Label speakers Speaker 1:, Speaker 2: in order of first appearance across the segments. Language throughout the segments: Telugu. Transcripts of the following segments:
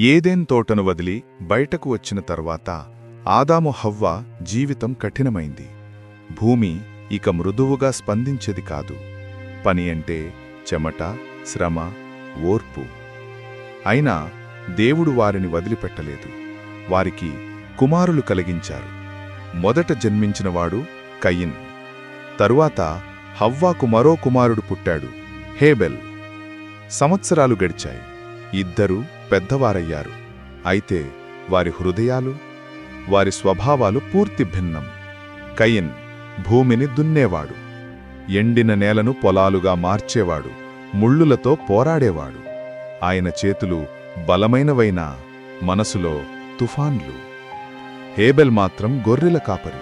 Speaker 1: ఏదేన్ తోటను వదిలి బయటకు వచ్చిన తర్వాత ఆదాము హవ్వ జీవితం కఠినమైంది. భూమి ఇక మృదువుగా స్పందించేది కాదు. పని అంటే చెమట శ్రమ ఓర్పు. అయినా దేవుడు వారిని వదిలిపెట్టలేదు. వారికి కుమారులు కలిగించారు. మొదట జన్మించినవాడు కయిన్. తరువాత హవ్వాకు మరో కుమారుడు పుట్టాడు హేబెల్. సంవత్సరాలు గడిచాయి. ఇద్దరూ పెద్దవారయ్యారు. అయితే వారి హృదయాలు వారి స్వభావాలు పూర్తి భిన్నం. కయిన్ భూమిని దున్నేవాడు. ఎండిన నేలను పొలాలుగా మార్చేవాడు. ముళ్ళులతో పోరాడేవాడు. ఆయన చేతులు బలమైనవైనా మనసులో తుఫాన్లు. హేబెల్ మాత్రం గొర్రెల కాపరి.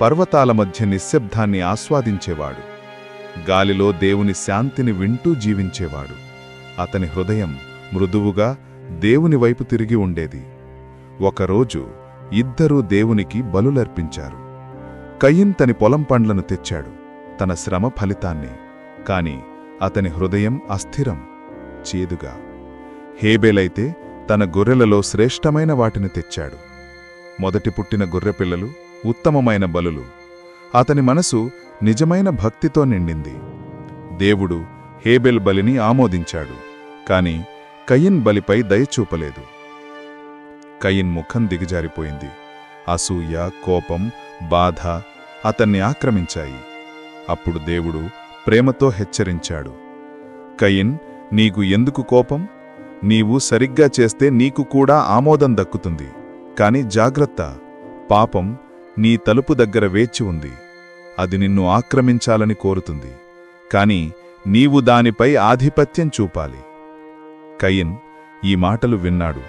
Speaker 1: పర్వతాల మధ్య నిశ్శబ్దాన్ని ఆస్వాదించేవాడు. గాలిలో దేవుని శాంతిని వింటూ జీవించేవాడు. అతని హృదయం మృదువుగా దేవుని వైపు తిరిగి ఉండేది. ఒకరోజు ఇద్దరూ దేవునికి బలులర్పించారు. కయ్యిన్ తని పొలం పండ్లను తెచ్చాడు తన శ్రమ ఫలితాన్ని. కాని అతని హృదయం అస్థిరం చేదుగా. హేబేలైతే తన గొర్రెలలో శ్రేష్టమైన వాటిని తెచ్చాడు. మొదటి పుట్టిన గొర్రెపిల్లలు ఉత్తమమైన బలులు. అతని మనసు నిజమైన భక్తితో నిండింది. దేవుడు హేబెల్ బలిని ఆమోదించాడు. కాని కయిన్ బలిపై దయచూపలేదు కయిన్ ముఖం దిగజారిపోయింది. అసూయ కోపం బాధ అతన్ని ఆక్రమించాయి. అప్పుడు దేవుడు ప్రేమతో హెచ్చరించాడు. కయిన్ నీకు ఎందుకు కోపం? నీవు సరిగ్గా చేస్తే నీకు కూడా ఆమోదం దక్కుతుంది. కాని జాగ్రత్త. పాపం నీ తలుపు దగ్గర వేచి ఉంది. అది నిన్ను ఆక్రమించాలని కోరుతుంది. కాని నీవు దానిపై ఆధిపత్యం చూపాలి. కయిన్ ఈ మాటలు విన్నాడు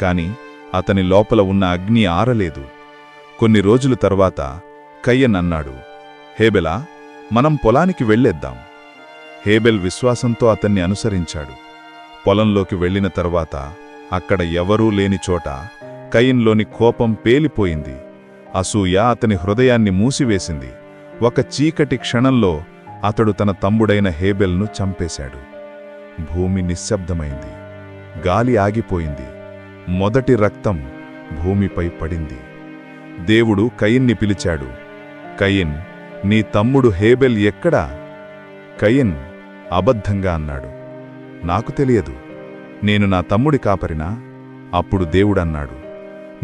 Speaker 1: కాని అతని లోపల ఉన్న అగ్ని ఆరలేదు. కొన్ని రోజుల తర్వాత కయ్యన్ అన్నాడు హేబెలా మనం పొలానికి వెళ్ళేద్దాం. హేబెల్ విశ్వాసంతో అతన్ని అనుసరించాడు. పొలంలోకి వెళ్ళిన తర్వాత అక్కడ ఎవరూ లేని చోట కయిన్లోని కోపం పేలిపోయింది. అసూయ అతని హృదయాన్ని మూసివేసింది. ఒక చీకటి క్షణంలో అతడు తన తమ్ముడైన హేబెల్ను చంపేశాడు. భూమి నిశ్శబ్దమైంది. గాలి ఆగిపోయింది. మొదటి రక్తం భూమిపై పడింది. దేవుడు కయిన్ని పిలిచాడు. కయిన్ నీ తమ్ముడు హేబెల్ ఎక్కడా? కయిన్ అబద్ధంగా అన్నాడు. నాకు తెలియదు. నేను నా తమ్ముడి కాపరినా? అప్పుడు దేవుడన్నాడు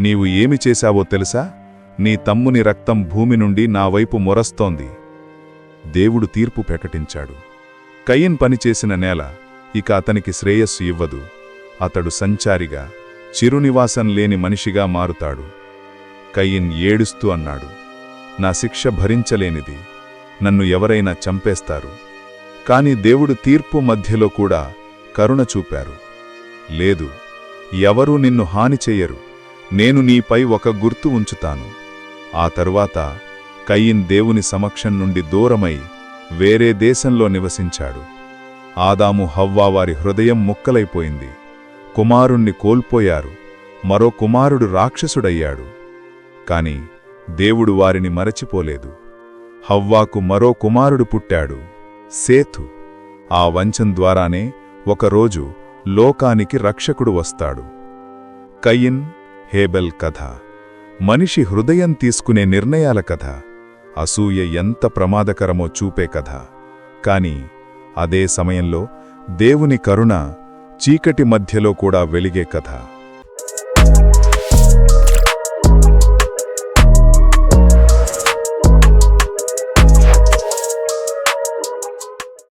Speaker 1: నీవు ఏమి చేశావో తెలుసా? నీ తమ్ముని రక్తం భూమి నుండి నా వైపు మొరస్తోంది. దేవుడు తీర్పు ప్రకటించాడు. కయిన్ పనిచేసిన నేల ఇక అతనికి శ్రేయస్సు ఇవ్వదు. అతడు సంచారిగా చిరునివాసం లేని మనిషిగా మారుతాడు. కయిన్ ఏడుస్తూ అన్నాడు నా శిక్ష భరించలేనిది. నన్ను ఎవరైనా చంపేస్తారు. కాని దేవుడు తీర్పు మధ్యలో కూడా కరుణ చూపారు. లేదు ఎవరూ నిన్ను హాని చెయ్యరు నేను నీపై ఒక గుర్తు ఉంచుతాను. ఆ తరువాత కయ్యిన్ దేవుని సమక్షం నుండి దూరమై వేరే దేశంలో నివసించాడు. ఆదాము హవ్వా వారి హృదయం ముక్కలైపోయింది. కుమారుణ్ణి కోల్పోయారు. మరో కుమారుడు రాక్షసుడయ్యాడు. కాని దేవుడు వారిని మరచిపోలేదు. హవ్వాకు మరో కుమారుడు పుట్టాడు. సేతు. ఆ వంచం ద్వారానే ఒకరోజు లోకానికి రక్షకుడు వస్తాడు. కయిన్ హేబెల్ కథ. మనిషి హృదయం తీసుకునే నిర్ణయాల కథ. అసూయ ఎంత ప్రమాదకరమో చూపే కథ. కాని అదే సమయంలో దేవుని కరుణ చీకటి మధ్యలో కూడా వెలిగే కథ.